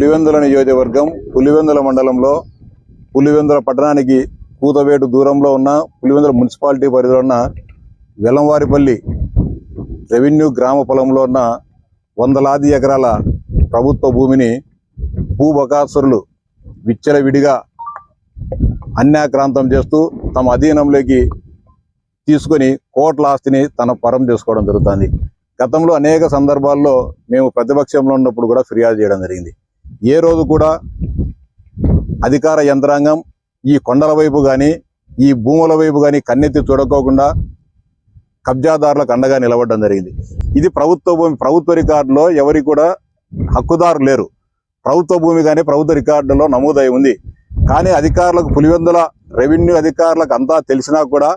పులివెందుల నియోజకవర్గం పులివెందుల మండలంలో పులివెందుల పట్టణానికి కూతవేటు దూరంలో ఉన్న పులివెందుల మున్సిపాలిటీ పరిధిలో ఉన్న వెలంవారిపల్లి రెవెన్యూ గ్రామ పొలంలో ఉన్న వందలాది ఎకరాల ప్రభుత్వ భూమిని భూబకాసురులు విచ్చలవిడిగా అన్యాక్రాంతం చేస్తూ తమ అధీనంలోకి తీసుకొని కోట్ల ఆస్తిని తన పరం చేసుకోవడం జరుగుతుంది. గతంలో అనేక సందర్భాల్లో మేము ప్రతిపక్షంలో ఉన్నప్పుడు కూడా ఫిర్యాదు చేయడం జరిగింది. ఏ రోజు కూడా అధికార యంత్రాంగం ఈ కొండల వైపు కానీ ఈ భూముల వైపు కానీ కన్నెత్తి చూడకోకుండా కబ్జాదారులకు అండగా నిలబడడం జరిగింది. ఇది ప్రభుత్వ భూమి ప్రభుత్వ రికార్డులో ఎవరి కూడా హక్కుదారు లేరు. ప్రభుత్వ భూమి కానీ ప్రభుత్వ రికార్డులో నమోదై ఉంది. కానీ అధికారులకు పులివెందుల రెవెన్యూ అధికారులకు అంతా తెలిసినా కూడా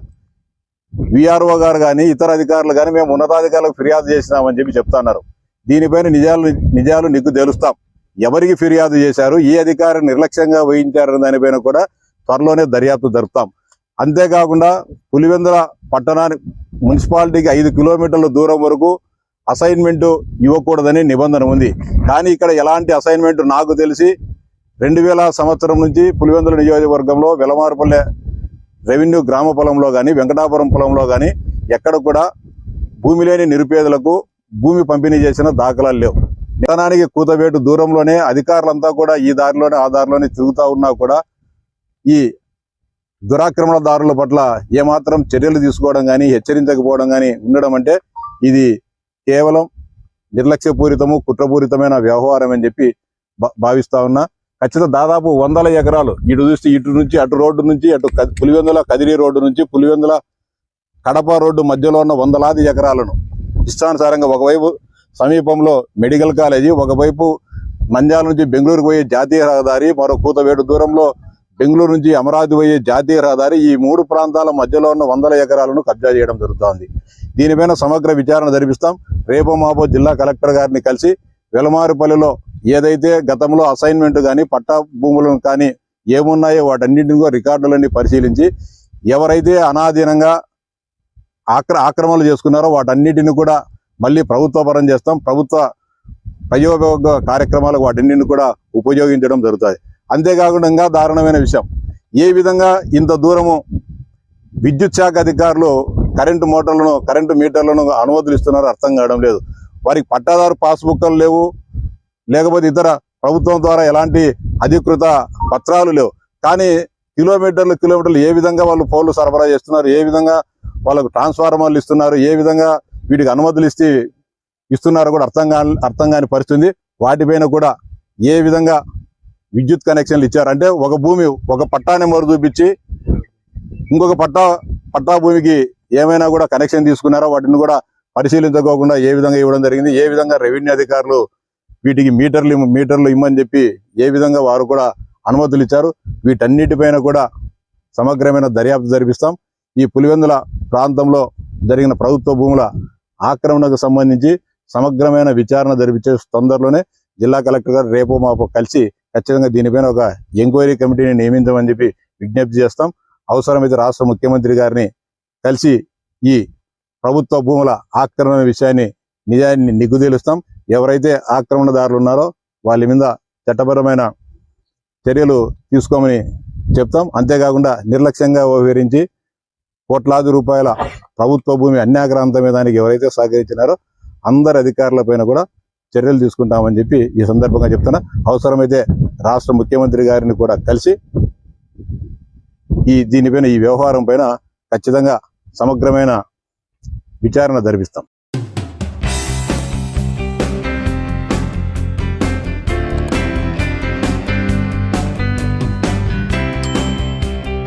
విఆర్ఓ గారు కానీ ఇతర అధికారులు కానీ మేము ఉన్నతాధికారులకు ఫిర్యాదు చేసినామని చెప్పి చెప్తున్నారు దీనిపైన నిజాలు నిజాలు నీకు తెలుస్తాం. ఎవరికి ఫిర్యాదు చేశారు ఏ అధికారి నిర్లక్ష్యంగా వహించారనే దానిపైన కూడా త్వరలోనే దర్యాప్తు జరుపుతాం. అంతేకాకుండా పులివెందుల పట్టణానికి మున్సిపాలిటీకి ఐదు కిలోమీటర్ల దూరం వరకు అసైన్మెంట్ ఇవ్వకూడదని నిబంధన ఉంది. కానీ ఇక్కడ ఎలాంటి అసైన్మెంట్ నాకు తెలిసి రెండు వేల సంవత్సరం నుంచి పులివెందుల నియోజకవర్గంలో వెలమారుపల్లె రెవెన్యూ గ్రామ పొలంలో కానీ వెంకటాపురం పొలంలో కానీ ఎక్కడ కూడా భూమి లేని నిరుపేదలకు భూమి పంపిణీ చేసిన దాఖలాలు లేవు. పట్టణానికి కూతవేటు దూరంలోనే అధికారులంతా కూడా ఈ దారిలోనే ఆ దారిలోనే తిరుగుతూ ఉన్నా కూడా ఈ దురాక్రమణదారుల పట్ల ఏమాత్రం చర్యలు తీసుకోవడం కానీ హెచ్చరించకపోవడం కానీ ఉండడం అంటే ఇది కేవలం నిర్లక్ష్యపూరితము కుట్రపూరితమైన వ్యవహారం అని చెప్పి భావిస్తా ఉన్నా. ఖచ్చితంగా దాదాపు వందల ఎకరాలు ఇటు చూస్తే ఇటు నుంచి అటు రోడ్డు నుంచి అటు పులివెందుల కదిరి రోడ్డు నుంచి పులివెందుల కడప రోడ్డు మధ్యలో ఉన్న వందలాది ఎకరాలను ఇష్టానుసారంగా ఒకవైపు సమీపంలో మెడికల్ కాలేజీ ఒకవైపు నంద్యాల నుంచి బెంగళూరుకు పోయే జాతీయ రహదారి మరో కూతవేటు దూరంలో బెంగళూరు నుంచి అమరావతి పోయే జాతీయ రహదారి ఈ మూడు ప్రాంతాల మధ్యలో ఉన్న వందల ఎకరాలను కబ్జా చేయడం జరుగుతోంది. దీనిపైన సమగ్ర విచారణ జరిపిస్తాం. రేపో మాపో జిల్లా కలెక్టర్ గారిని కలిసి వెలమారుపల్లిలో ఏదైతే గతంలో అసైన్మెంట్ కానీ పట్టా భూములను కానీ ఏమున్నాయో వాటన్నింటిని కూడా రికార్డులన్నీ పరిశీలించి ఎవరైతే అనాధీనంగా ఆక్ర ఆక్రమణలు చేసుకున్నారో వాటన్నిటిని కూడా మళ్ళీ ప్రభుత్వ పరం చేస్తాం. ప్రభుత్వ ప్రయోగ కార్యక్రమాలకు వాటిని కూడా ఉపయోగించడం జరుగుతుంది. అంతేకాకుండా దారుణమైన విషయం. ఏ విధంగా ఇంత దూరము విద్యుత్ శాఖ అధికారులు కరెంటు మోటార్లను కరెంటు మీటర్లను అనుమతులు ఇస్తున్నారో అర్థం కావడం లేదు. వారికి పట్టాదారు పాస్బుక్లు లేవు. లేకపోతే ఇతర ప్రభుత్వం ద్వారా ఎలాంటి అధికృత పత్రాలు లేవు. కానీ కిలోమీటర్లు కిలోమీటర్లు ఏ విధంగా వాళ్ళు ఫోన్లు సరఫరా చేస్తున్నారు? ఏ విధంగా వాళ్ళకు ట్రాన్స్ఫార్మర్లు ఇస్తున్నారు? ఏ విధంగా వీటికి అనుమతులు ఇస్తే ఇస్తున్నారో కూడా అర్థం కాని అర్థం కాని పరిస్థితుంది. వాటిపైన కూడా ఏ విధంగా విద్యుత్ కనెక్షన్లు ఇచ్చారు? అంటే ఒక భూమి ఒక పట్టాన్ని మరు చూపించి ఇంకొక పట్టా పట్టా భూమికి ఏమైనా కూడా కనెక్షన్ తీసుకున్నారో? వాటిని కూడా పరిశీలించుకోకుండా ఏ విధంగా ఇవ్వడం జరిగింది? ఏ విధంగా రెవెన్యూ అధికారులు వీటికి మీటర్లు మీటర్లు ఇమ్మని చెప్పి ఏ విధంగా వారు కూడా అనుమతులు ఇచ్చారు? వీటన్నిటిపైన కూడా సమగ్రమైన దర్యాప్తు జరిపిస్తాం. ఈ పులివెందుల ప్రాంతంలో జరిగిన ప్రభుత్వ భూముల ఆక్రమణకు సంబంధించి సమగ్రమైన విచారణ జరిపించే తొందరలోనే జిల్లా కలెక్టర్ గారు రేపు మాపు కలిసి ఖచ్చితంగా దీనిపైన ఒక ఎంక్వైరీ కమిటీని నియమించమని చెప్పి విజ్ఞప్తి చేస్తాం. అవసరమైతే రాష్ట్ర ముఖ్యమంత్రి గారిని కలిసి ఈ ప్రభుత్వ భూముల ఆక్రమణ విషయాన్ని నిజాన్ని నిగ్గుదీలుస్తాం ఎవరైతే ఆక్రమణదారులు ఉన్నారో వాళ్ళ మీద చట్టపరమైన చర్యలు తీసుకోమని చెప్తాం. అంతేకాకుండా నిర్లక్ష్యంగా వ్యవహరించి కోట్లాది రూపాయల ప్రభుత్వ భూమి అన్యాక్రాంతమే దానికి ఎవరైతే సహకరించినారో అందరి అధికారులపైన కూడా చర్యలు తీసుకుంటామని చెప్పి ఈ సందర్భంగా చెప్తున్నా. అవసరమైతే రాష్ట్ర ముఖ్యమంత్రి గారిని కూడా కలిసి ఈ దీనిపైన ఈ వ్యవహారం పైన ఖచ్చితంగా సమగ్రమైన విచారణ జరిపిస్తాం.